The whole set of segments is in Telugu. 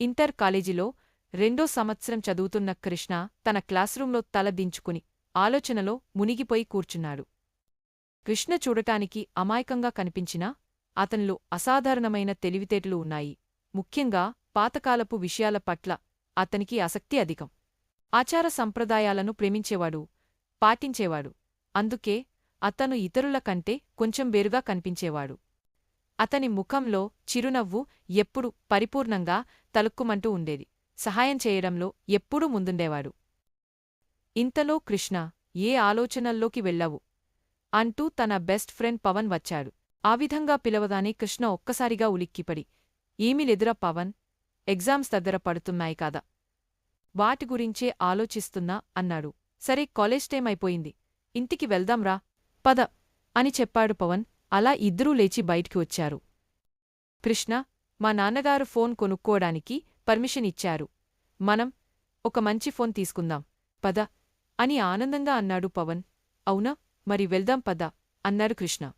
ఇంటర్ కాలేజీలో రెండో సంవత్సరం చదువుతున్న కృష్ణ తన క్లాస్రూంలో తల దించుకుని ఆలోచనలో మునిగిపోయి కూర్చున్నాడు. కృష్ణ చూడటానికి అమాయకంగా కనిపించినా అతనిలో అసాధారణమైన తెలివితేటలు ఉన్నాయి. ముఖ్యంగా పాతకాలపు విషయాల పట్ల అతనికి ఆసక్తి అధికం. ఆచార సంప్రదాయాలను ప్రేమించేవాడు పాటించేవాడు. అందుకే అతను ఇతరుల కంటే కొంచెం వేరుగా కనిపించేవాడు. అతని ముఖంలో చిరునవ్వు ఎప్పుడు పరిపూర్ణంగా తలుక్కుమంటూ ఉండేది. సహాయం చేయడంలో ఎప్పుడూ ముందుండేవాడు. ఇంతలో కృష్ణ ఏ ఆలోచనల్లోకి వెళ్ళవు అంటూ తన బెస్ట్ ఫ్రెండ్ పవన్ వచ్చాడు. ఆ విధంగా పిలవగానే కృష్ణ ఒక్కసారిగా ఉలిక్కిపడి ఏమిలెదురా పవన్ ఎగ్జామ్స్ దగ్గర పడుతున్నాయి కాదా? వాటి గురించే ఆలోచిస్తున్నా అన్నాడు. సరే కాలేజ్ టైం అయిపోయింది. ఇంటికి వెళ్దాంరా పద అని చెప్పాడు పవన్. అలా ఇద్దరూ లేచి బయటికి వచ్చారు. కృష్ణ మా నాన్నగారు ఫోన్ కొనుక్కోడానికి పర్మిషన్ ఇచ్చారు. మనం ఒక మంచి ఫోన్ తీసుకుందాం. పద అని ఆనందంగా అన్నాడు పవన్. అవునా? మరి వెళ్దాం పద అన్నారు కృష్ణ.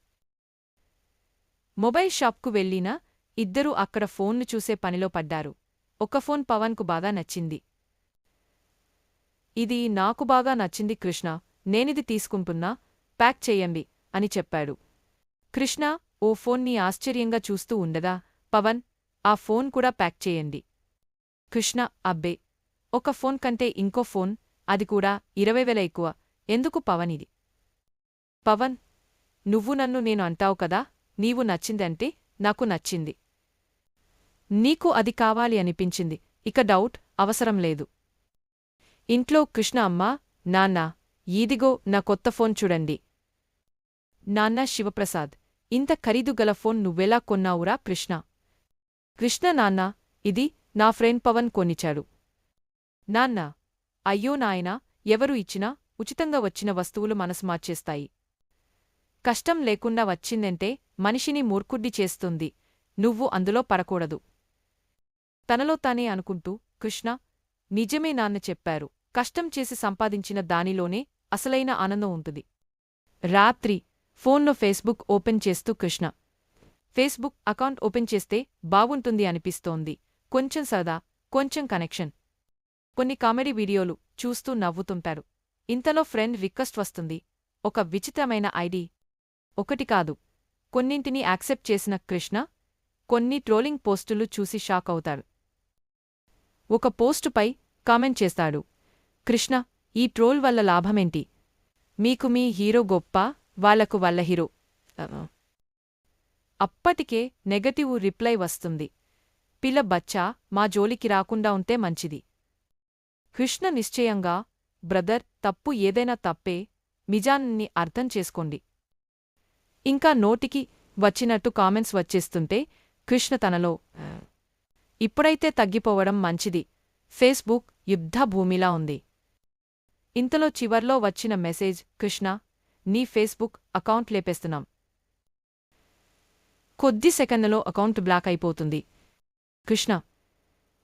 మొబైల్ షాప్కు వెళ్ళినా ఇద్దరూ అక్కడ ఫోన్ను చూసే పనిలో పడ్డారు. ఒక ఫోన్ పవన్కు బాగా నచ్చింది. ఇది నాకు బాగా నచ్చింది కృష్ణ. నేనిది తీసుకుంటున్నా ప్యాక్ చెయ్యండి అని చెప్పాడు. కృష్ణ ఓ ఫోన్ని ఆశ్చర్యంగా చూస్తూ ఉండగా పవన్ ఆ ఫోన్ కూడా ప్యాక్ చేయండి. కృష్ణ అబ్బే! ఒక ఫోన్ కంటే ఇంకో ఫోన్ అది కూడా ఇరవై వేల ఎక్కువ. ఎందుకు పవన్ ఇది? పవన్ నువ్వు నన్ను నేను అంటావు కదా నీవు నచ్చిందంటే నాకు నచ్చింది. నీకు అది కావాలి అనిపించింది ఇక డౌట్ అవసరం లేదు. ఇంట్లో కృష్ణ అమ్మా నాన్నా ఈదిగో నా కొత్త ఫోన్ చూడండి. నాన్న శివప్రసాద్ ఇంత ఖరీదు గల ఫోన్ నువ్వెలా కొన్నావురా కృష్ణ? కృష్ణ నాన్న ఇది నా ఫ్రెండ్ పవన్ కొనిచాడు నాన్న అయ్యో నాయనా ఎవరు ఇచ్చినా ఉచితంగా వచ్చిన వస్తువులు మనసు మార్చేస్తాయి. కష్టం లేకుండా వచ్చిందంటే మనిషిని మూర్ఖుడ్డి చేస్తుంది. నువ్వు అందులో పడకూడదు. తనలో తానే అనుకుంటూ కృష్ణ నిజమే నాన్న చెప్పారు. కష్టం చేసి సంపాదించిన దానిలోనే అసలైన ఆనందం ఉంటుంది. రాత్రి ఫోన్లో ఫేస్బుక్ ఓపెన్ చేస్తూ కృష్ణ. ఫేస్బుక్ అకౌంట్ ఓపెన్ చేస్తే బాగుంటుంది అనిపిస్తోంది. కొంచెం సరదా కొంచెం కనెక్షన్. కొన్ని కామెడీ వీడియోలు చూస్తూ నవ్వుతుంటారు. ఇంతలో ఫ్రెండ్ రిక్వెస్ట్ వస్తుంది. ఒక విచిత్రమైన ఐడి. ఒకటి కాదు. కొన్నింటిని యాక్సెప్ట్ చేసిన కృష్ణ కొన్ని ట్రోలింగ్ పోస్టులు చూసి షాక్ అవుతారు ఒక పోస్టుపై కామెంట్ చేస్తాడు. కృష్ణ ఈ ట్రోల్ వల్ల లాభమేంటి? మీకు మీ హీరో గొప్ప వాళ్ళకు వాళ్ళ హీరో అప్పటికే నెగటివ్ రిప్లై వస్తుంది. పిల్ల బచ్చా మా జోలికి రాకుండా ఉంటే మంచిది. కృష్ణ నిశ్చయంగా బ్రదర్ తప్పు ఏదైనా తప్పే నిజాన్ని అర్థం చేసుకోండి. ఇంకా నోటికి వచ్చినట్టు కామెంట్స్ వచ్చేస్తుంటే కృష్ణ తనలో ఇప్పుడైతే తగ్గిపోవడం మంచిది. ఫేస్బుక్ యుద్ధభూమిలా ఉంది. ఇంతలో చివర్లో వచ్చిన మెసేజ్ కృష్ణ నీ ఫేస్బుక్ అకౌంట్ లేపేస్తున్నాం. కొద్ది సెకన్లలో అకౌంట్ బ్లాక్ అయిపోతుంది. కృష్ణ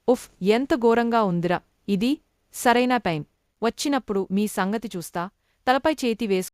ఉఫ్ ఎంత ఘోరంగా ఉందిరా. ఇది సరైన టైం. వచ్చినప్పుడు మీ సంగతి చూస్తా. తలపై చేతి వేసు